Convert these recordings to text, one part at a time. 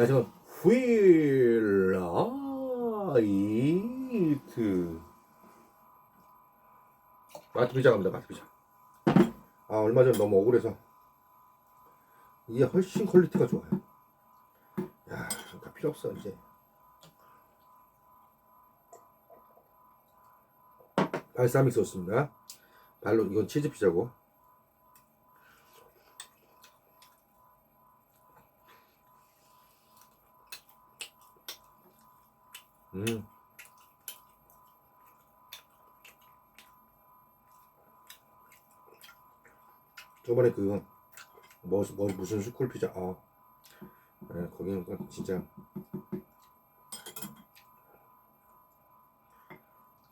야 지금 휠라이트. 마트 피자 갑니다 마트 피자. 아 얼마 전에 너무 억울해서. 이게 훨씬 퀄리티가 좋아요. 야다 필요 없어 이제. 발사믹 소스입니다. 발로 이건 치즈 피자고 음. 저번에 그 뭐, 뭐 무슨 스쿨 피자 아 네, 거기는 그 진짜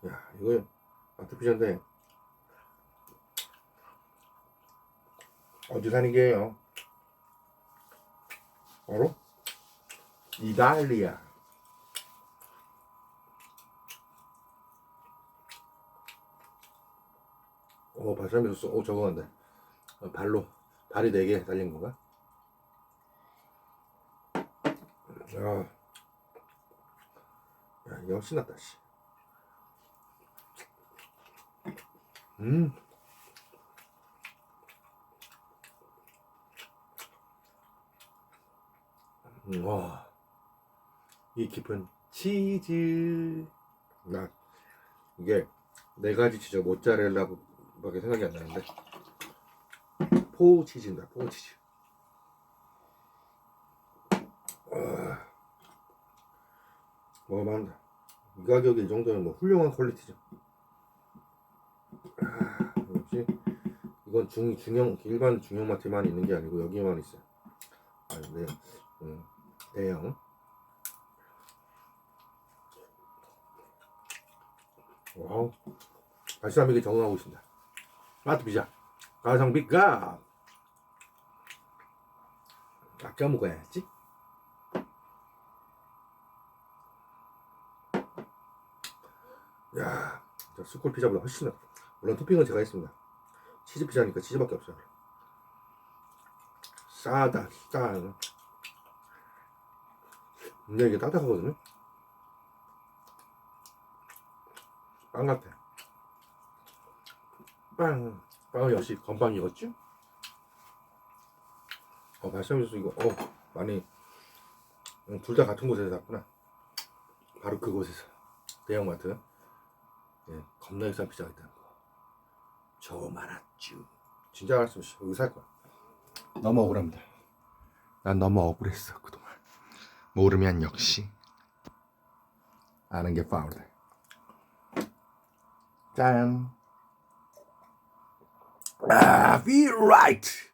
야 이거 마트 피자인데 어디 사는 게요? 바로 이탈리아 어, 발사믹 소스. 오, 저거 한데. 어, 발로, 발이 4개 달린 건가? 야, 야, 이게 훨씬 낫다, 씨. 음. 음, 와. 이 깊은 치즈. 나, 이게, 네 가지 치즈, 모짜렐라, 밖에 생각이 안 나는데. 포 치즈입니다 포 치즈. 아, 먹어봐한다. 이 가격에 이 정도면 뭐 훌륭한 퀄리티죠. 아, 역시 이건 중, 중형 일반 중형 마트만 있는 게 아니고 여기에만 있어요. 아 네. 음, 대형. 와우. 발사믹에 적응하고 있습니다 마트 피자. 가성비 값. 아껴 먹어야지. 야 저 스쿨 피자보다 훨씬 나 물론 토핑은 제가 했습니다. 치즈 피자니까 치즈밖에 없어요. 싸다 싸. 근데 이게 딱딱하거든요. 빵 같아 빵 빵은 역시 건빵이었죠? 어 발사믹 이거 어 많이 둘다 같은 곳에서 샀구나. 바로 그곳에서. 대형마트. 예, 겁나게 싼 피자가 있다는 거. 처음 알았죠 진짜 알았으면 씨, 여기 살 거야. 너무 억울합니다. 난 너무 억울했어 그동안. 모르면 역시 아는 게 파울다 짠 Uh, be right.